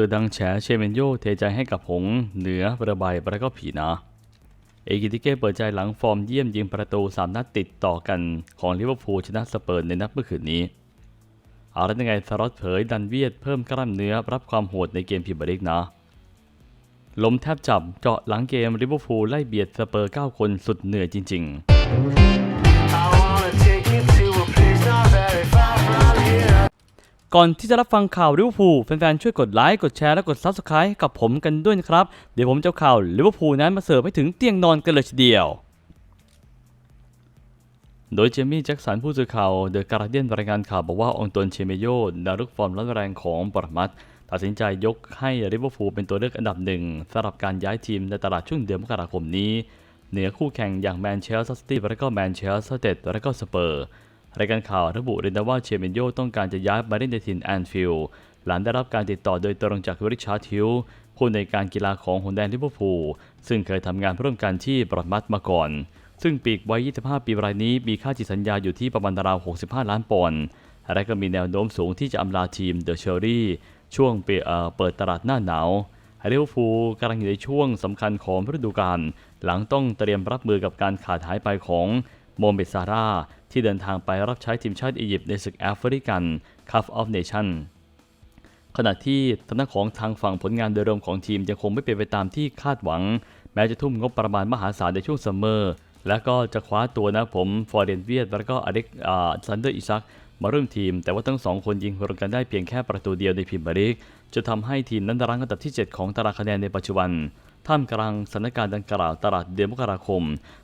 สื่อดังแฉเชเมนโยเทใจให้กับหง เหนือระบายแล้วก็ผีนะเอกิติเก้เปิดใจหลังฟอร์มเยี่ยมยิงประตู 3 นัดติดต่อกันของลิเวอร์พูลชนะสเปอร์ในนัดเมื่อคืนนี้เอาแล้วยังไงสล็อตเผยดันเวียดเพิ่มกล้ามเนื้อรับความโหดในเกมพรีเมียร์ลีกนะลมแทบจับเจาะหลังเกมลิเวอร์พูลไล่เบียดสเปอร์ 9 คนสุดเหนื่อยจริง ๆ ก่อนที่จะรับฟังข่าวลิเวอร์พูลแฟนๆช่วยกดไลค์กดแชร์และกด Subscribe กับผมกันด้วยนะครับ เดี๋ยวผมจะข่าวลิเวอร์พูลนั้นมาเสิร์ฟให้ถึงเตียงนอนกันเลยทีเดียว โดยเจมี่แจ็คสันผู้สื่อข่าวเดอะการ์เดียนรายงานข่าวบอกว่าองตวนเชเมโยดารุกฟอร์มร้อนแรงของบอร์มัตตัดสินใจยกให้ลิเวอร์พูลเป็นตัวเลือกอันดับหนึ่งสำหรับการย้ายทีมในตลาดช่วงเดือนมกราคมนี้ เหนือคู่แข่งอย่างแมนเชสเตอร์ซิตี้และก็แมนเชสเตอร์เต็ดและก็สเปอร์ รายการข่าวระบุเลยนะว่าเชเมนโยต้องการจะย้ายมาเล่นในถิ่นแอนฟิลด์หลังได้รับการติดต่อโดยตรงจากริชาร์ดฮิลผู้ในการกีฬาของหงแดงลิเวอร์พูลซึ่งเคยทำงานร่วมกันที่บรอดมัตมาก่อน ซึ่งปีกวัย 25 ปีรายนี้มีค่าจิตสัญญาอยู่ที่ประมาณราว 65 ล้านปอนด์และก็มีแนวโน้มสูงที่จะอำลาทีมเดอะเชอรี่ช่วงเป,เ,เปิดตลาดหน้าหนาวลิเวอร์พูลกำลังอยู่ในช่วงสำคัญของฤดูกาลหลังต้องเตรียมรับมือกับการขาดหายไปของ โมเมดซาร่า ที่เดินทางไปรับใช้ทีมชาติอียิปต์ในศึกแอฟริกันคัพออฟเนชั่นขณะที่ทางด้านของทางฝั่งผลงานโดยรวมของทีมยังคงไม่เป็นไปตามที่คาดหวัง แม้จะทุ่มงบประมาณมหาศาลในช่วงซัมเมอร์ และก็จะคว้าตัวนะผมฟอร์เรนเวียดแล้วก็อเล็กอ่าซันเดอร์อิซักมาร่วมทีม แต่ว่าทั้งสองคนยิงรวมกันได้เพียงแค่ประตูเดียวในพรีเมียร์ลีกจะทำให้ทีมนั้นรั้งอันดับที่ 7 ของตารางคะแนนในปัจจุบัน ท่ามกลางสถานการณ์ดังกล่าวตลาดเดือนมกราคม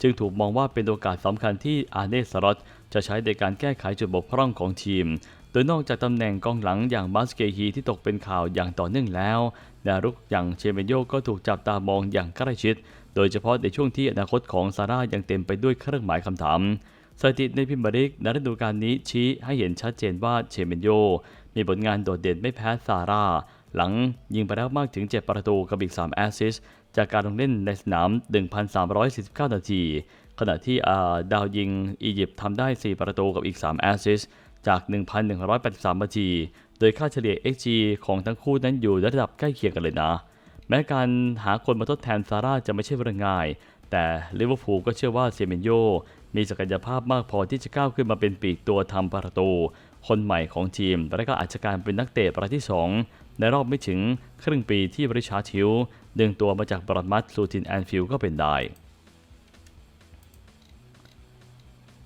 จึงถูกมองว่าเป็นโอกาสสำคัญที่อาเนสรอตจะใช้ในการแก้ไขจุดบกพร่องของทีม โดยนอกจากตำแหน่งกองหลังอย่างบาสเกฮีที่ตกเป็นข่าวอย่างต่อเนื่องแล้วแนวรุกอย่างเชเมโยก็ถูกจับตามองอย่างใกล้ชิด โดยเฉพาะในช่วงที่อนาคตของซาร่ายังเต็มไปด้วยเครื่องหมายคำถามสถิติในพรีเมียร์ลีกในฤดูกาลนี้ชี้ให้เห็นชัดเจนว่าเชเมโย มีผลงานโดดเด่นไม่แพ้ซาร่า หลังยิงไปแล้วมากถึง 7 ประตูกับอีก 3 แอสซิสต์ จากการลงเล่นในสนาม 1,349 นาที ขณะที่าดาวยิงอียิปต์ทำได้ 4 ประตูกับอีก 3 แอสซิสจาก 1,183 นาที โดยค่าเฉลี่ย XG ของทั้งคู่นั้นอยู่ระดับใกล้เคียงกันเลยนะ แม้การหาคนมาทดแทนซาร่าจะไม่ใช่เรื่องง่าย แต่ลิเวอร์พูลก็เชื่อว่าเซเมนโยมีศักยภาพมากพอที่จะก้าวขึ้นมาเป็นปีกตัวทำประตู คนใหม่ของทีม และก็อาจจะการเป็นนักเตะประที่ 2 ในรอบไม่ถึงครึ่งปีที่บริชาร์ดฮิลล์ดึงตัวมาจากบรอดมัตสู่ทินแอนฟิลก็เป็นได้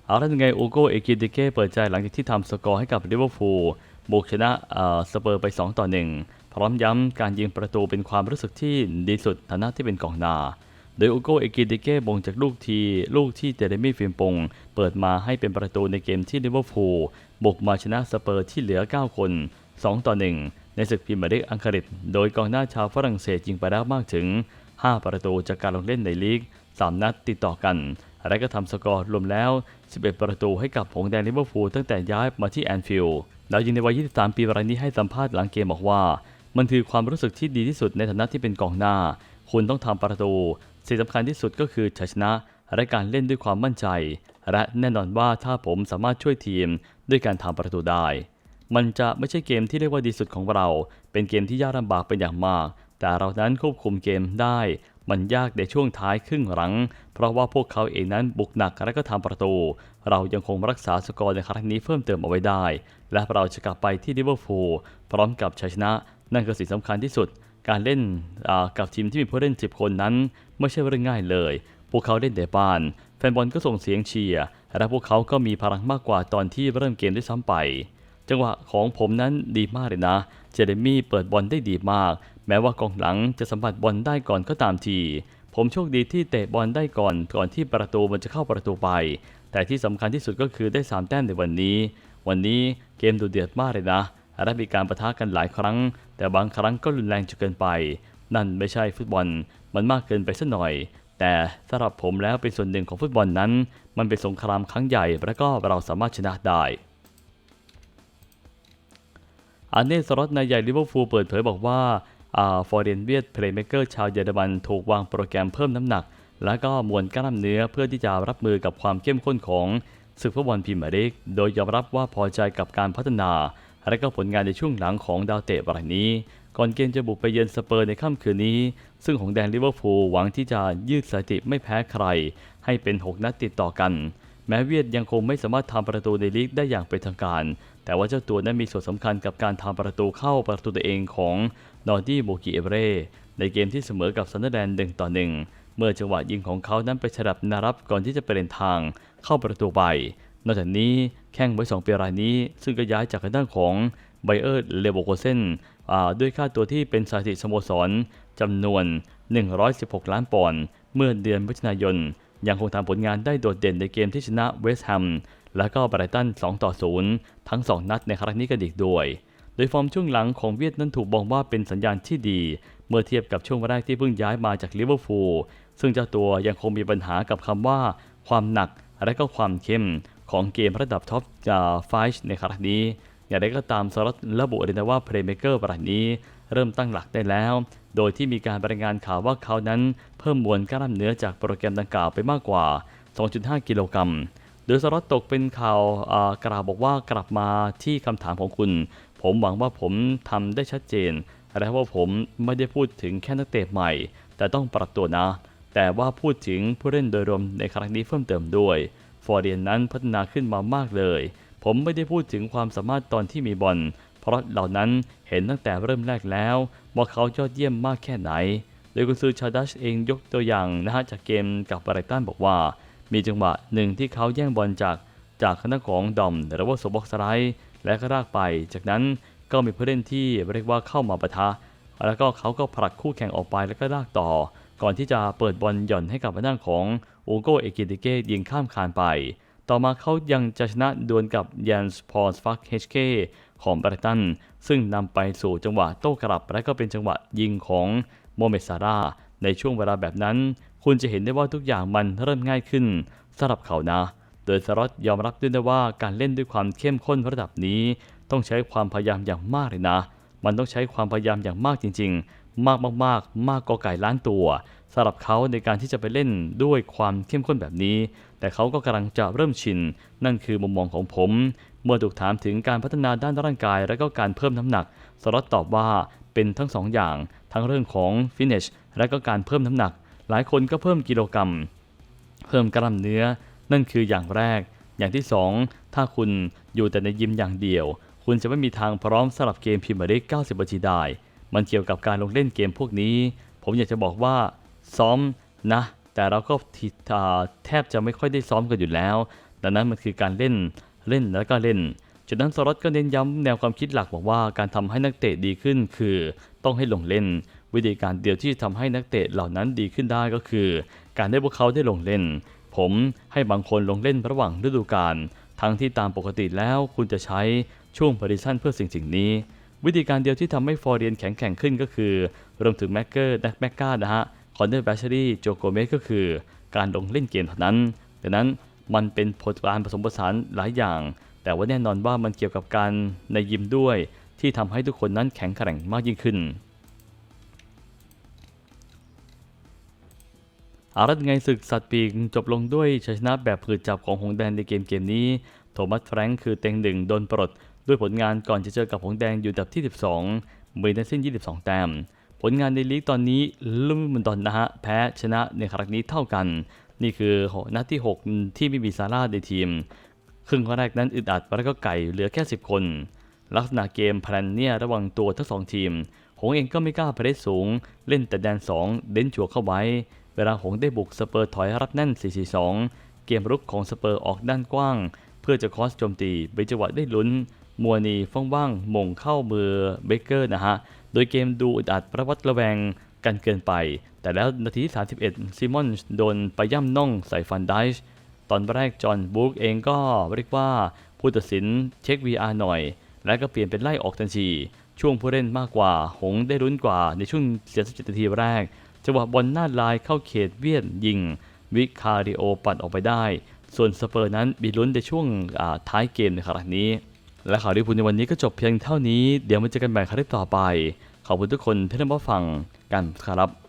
เอาละยังไงอูโกเอกิติเก้เปิดใจหลังจากที่ทำสกอร์ให้กับลิเวอร์พูลบุกชนะสเปอร์ไป 2 ต่อ 1 พร้อมย้ำการยิงประตูเป็นความรู้สึกที่ดีสุดฐานะที่เป็นกองนา โดยอูโกเอกิติเก้บงจากลูกที ลูกที่เจเรมี่ฟิมปง เปิดมาให้เป็นประตูในเกมที่ลิเวอร์พูลบุกมาชนะสเปอร์ที่เหลือ 9 คน 2 ต่อ 1 ศึกพรีเมียร์ลีกอังกฤษ โดยกองหน้าชาวฝรั่งเศสยิงไปแล้วมากถึง 5 ประตูจากการลงเล่นในลีก 3 นัดติดต่อกัน และก็ทำสกอร์รวมแล้ว 11 ประตูให้กับหงแดงลิเวอร์พูลตั้งแต่ย้ายมาที่แอนฟิลด์แล้วยิงในวัย 23 ปีรายนี้ให้สัมภาษณ์หลังเกมบอกว่า มันคือความรู้สึกที่ดีที่สุดในฐานะที่เป็นกองหน้า คุณต้องทำประตู สิ่งสำคัญที่สุดก็คือชัยชนะและการเล่นด้วยความมั่นใจ และแน่นอนว่าถ้าผมสามารถช่วยทีมด้วยการทำประตูได้ มันจะไม่ใช่เกมที่เรียกว่าดีสุดของเรา เป็นเกมที่ยากลำบากเป็นอย่างมาก แต่เรานั้นควบคุมเกมได้ มันยากในช่วงท้ายครึ่งหลัง เพราะว่าพวกเขาเองนั้นบุกหนักและก็ทำประตู เรายังคงรักษาสกอร์ในครั้งนี้เพิ่มเติมเอาไว้ได้ และเราจะกลับไปที่ลิเวอร์พูลพร้อมกับชัยชนะ นั่นคือสิ่งสำคัญที่สุด การเล่นกับทีมที่มีผู้เล่น 10 คนนั้น ไม่ใช่เรื่องง่ายเลย พวกเขาเล่นแต่บ้าน แฟนบอลก็ส่งเสียงเชียร์และพวกเขาก็มีพลังมากกว่าตอนที่เริ่มเกมด้วยซ้ำไป จังหวะของผมนั้นดีมากเลยนะ เจเรมี่เปิดบอลได้ดีมาก แม้ว่ากองหลังจะสัมผัสบอลได้ก่อนก็ตามที ผมโชคดีที่เตะบอลได้ก่อนก่อนที่ประตูมันจะเข้าประตูไป แต่ที่สำคัญที่สุดก็คือได้ 3 แต้มในวันนี้ วันนี้เกมดูเดือดมากเลยนะและมีการประทะกันหลายครั้ง แต่บางครั้งก็รุนแรงจนเกินไป นั่นไม่ใช่ฟุตบอล มันมากเกินไปสักหน่อย แต่สำหรับผมแล้วเป็นส่วนหนึ่งของฟุตบอลนั้น มันเป็นสงครามครั้งใหญ่และก็เราสามารถชนะได้ อาร์เนสรอตนายใหญ่ลิเวอร์พูลเปิดเผยบอกว่าฟอร์เรนเวียดเพลย์เมเกอร์ชาวเยอรมันถูกวางโปรแกรมเพิ่มน้ำหนัก และก็มวลกล้ามเนื้อเพื่อที่จะรับมือกับความเข้มข้นของศึกฟุตบอลพรีเมียร์ลีกโดยยอมรับว่าพอใจกับการพัฒนา และก็ผลงานในช่วงหลังของดาวเตะรายนี้ ก่อนเกมจะบุกไปเยือนสเปอร์ในค่ำคืนนี้ ซึ่งหงแดงลิเวอร์พูลหวังที่จะยืดสถิติไม่แพ้ใคร ให้เป็น 6 นัดติดต่อกัน แม้เวียดยังคงไม่สามารถทำประตูในลีกได้อย่างเป็นทางการ แต่ว่าเจ้าตัวนั้นมีส่วนสำคัญกับการทำประตูเข้าประตูตัวเองของนอร์ดี้โบกิเอเบเรในเกมที่เสมอกับซันเดอร์แลนด์หนึ่งต่อหนึ่งเมื่อจังหวะยิงของเขานั้นไปฉลับนารับก่อนที่จะไปเดินทางเข้าประตูไปนอกจากนี้แข้งไว้สองปีรายนี้ ซึ่งก็ย้ายจากทางด้านของไบเออร์เลโบโกเซนด้วยค่าตัวที่เป็นสถิติสโมสรจำนวน 116 ล้านปอนด์เมื่อเดือนมิถุนายนยังคงทำผลงานได้โดดเด่นในเกมที่ชนะเวสต์แฮม และก็ไบรตัน2ต่อ0ทั้ง 2 นัดในครั้งนี้กันอีกด้วย โดยฟอร์มช่วงหลังของเวียดนั้นถูกมองว่าเป็นสัญญาณที่ดี เมื่อเทียบกับช่วงแรกที่เพิ่งย้ายมาจากลิเวอร์พูลซึ่งเจ้าตัวยังคงมีปัญหากับคำว่า ความหนักและก็ความเข้มของเกมระดับท็อปจาไฟช์ในครั้งนี้ อย่างไรก็ตามสรัตระบุเลยนะว่าเพลย์เมเกอร์รายนี้เริ่มตั้งหลักได้แล้ว โดยที่มีการรายงานข่าวว่าเขานั้นเพิ่มมวลกล้ามเนื้อจากโปรแกรมดังกล่าวไปมากกว่า 2.5 กิโลกรัม โดยสรัตตกเป็นข่าวกล่าวบอกว่ากลับมาที่คำถามของคุณ ผมหวังว่าผมทำได้ชัดเจน และว่าผมไม่ได้พูดถึงแค่นักเตะใหม่ แต่ต้องปรับตัวนะ แต่ว่าพูดถึงผู้เล่นโดยรวมในครั้งนี้เพิ่มเติมด้วย ฟอร์เรียนนั้นพัฒนาขึ้นมามากเลย ผมไม่ได้พูดถึงความสามารถตอนที่มีบอลเพราะเหล่านั้นเห็นตั้งแต่เริ่มแรกแล้ว ว่าเขายอดเยี่ยมมากแค่ไหน โดยกุซือชาดัชเองยกตัวอย่างนะฮะจากเกมกับไบรตันบอกว่า มีจังหวะหนึ่งที่เขาแย่งบอลจากจากคณะของดอมหรือว่าโซบ็อกสไลด์และก็ลากไป จากนั้นก็มีผู้เล่นที่เรียกว่าเข้ามาปะทะ แล้วก็เขาก็ผลักคู่แข่งออกไปแล้วก็ลากต่อ ก่อนที่จะเปิดบอลหย่อนให้กับทางด้านของอูโกเอกิติเกยิงข้ามคานไป ต่อมาเขายังจะชนะดวลกับยันส์พอลสฟักเฮชเคของบรตัน ซึ่งนำไปสู่จังหวะโต้กลับ และก็เป็นจังหวะยิงของโมเมซาร่าในช่วงเวลาแบบนั้น คุณจะเห็นได้ว่าทุกอย่างมันเริ่มง่ายขึ้นสำหรับเขานะ โดยสรอตยอมรับด้วยนะว่าการเล่นด้วยความเข้มข้นระดับนี้ ต้องใช้ความพยายามอย่างมากเลยนะ มันต้องใช้ความพยายามอย่างมากจริง ๆ มากมากๆมากกอไก่ล้านตัวสำหรับเขาในการที่จะไปเล่นด้วยความเข้มข้นแบบนี้ แต่เขาก็กำลังจะเริ่มชิน นั่นคือมุมมองของผม เมื่อถูกถามถึงการพัฒนาด้านร่างกาย และก็การเพิ่มน้ำหนักสรอตตอบว่าเป็นทั้งสองอย่าง ทั้งเรื่องของฟินิชและก็การเพิ่มน้ำหนัก หลายคนก็เพิ่มกิโลกรัม เพิ่มกล้ามเนื้อ นั่นคืออย่างแรก อย่างที่ 2 ถ้าคุณอยู่แต่ในยิมอย่างเดียว คุณจะไม่มีทางพร้อมสำหรับเกมพรีเมียร์ลีก90นาทีได้ มันเกี่ยวกับการลงเล่นเกมพวกนี้ ผมอยากจะบอกว่า ซ้อมนะ แต่เราก็แทบจะไม่ค่อยได้ซ้อมกันอยู่แล้ว ดังนั้นมันคือการเล่น เล่นแล้วก็เล่นจากนั้นสรอตก็เน้นย้ำแนวความคิดหลักบอกว่าการทำให้นักเตะดีขึ้น คือต้องให้ลงเล่น วิธีการเดียวที่ทำให้นักเตะเหล่านั้นดีขึ้นได้ก็คือ การได้พวกเขาได้ลงเล่น ผมให้บางคนลงเล่นระหว่างฤดูกาลทั้งที่ตามปกติแล้วคุณจะใช้ช่วงพาริชันเพื่อสิ่งสิ่งนี้ วิธีการเดียวที่ทำให้ฟอร์เรียนแข็งแกร่งขึ้นก็คือรวมถึงแม็กเกอร์แม็กแมกกานะฮะคอนเนอร์แบชเชอรี่โจโกเมสก็คือการลงเล่นเกมเท่านั้นดังนั้นมันเป็นผลการผสมผสานหลายอย่าง แต่ว่าแน่นอนว่ามันเกี่ยวกับการในยิมด้วย ที่ทำให้ทุกคนนั้นแข็งแกร่งมากยิ่งขึ้น อารัตไงศึกสัตว์ปีกจบลงด้วยชัยชนะแบบผืดจับของหงแดงในเกมเกมนี้ โทมัสแฟรงค์คือเต็งหนึ่งโดนปลด ด้วยผลงานก่อนจะเจอกับหงแดงอยู่อันดับที่ 12 มีทั้งสิ้น 22 แต้ม ผลงานในลีกตอนนี้ลุ่มมันดอนนะฮะ แพ้ชนะในครั้งนี้เท่ากัน นี่คือนัดที่ 6 ที่ไม่มีซาร่าในทีม ครึ่งแรกนั้นอึดอัดแล้วก็ไก่เหลือแค่ 10 คน ลักษณะเกมแพลนเนี่ยระว่างตัวทั้งสองทีมหงเองก็ไม่กล้าเพรสสูง เล่นแต่แดน 2 เด่นจั่วเข้าไว้เว ลาหงได้บุกสเปอร์ถอยรับแน่น 4-4-2 เกมรุกของสเปอร์ออกด้านกว้าง เพื่อจะคอสโจมตีเป็นจังหวะได้ลุ้น มัวนีฟ่องว่างมงเข้ามือเบเกอร์นะฮะ โดยเกมดูอึดอัดประวัติระแวงกันเกินไป แต่แล้วนาทีที่31 ซิมอนโดนไปย่ำน่องใส่ฟันไดช์ตอนแรกจอห์นบุ๊กเองก็เรียกว่าผู้ตัดสินเช็ค VR หน่อย แล้วก็เปลี่ยนเป็นไล่ออกทันทีช่วงผู้เล่นมากกว่า หงได้ลุ้นกว่าในช่วง 47 นาทีแรก จังหวะบอลหน้าลายเข้าเขตเวียดยิง วิคาริโอปัดออกไปได้ ส่วนสเปอร์นั้นมีลุ้นในช่วงท้ายเกมในครั้งนี้ และข่าวที่พูดในวันนี้ก็จบเพียงเท่านี้ เดี๋ยวมาเจอกันใหม่ครั้งต่อไป ขอบคุณทุกคนที่ได้มาฟังกันครับ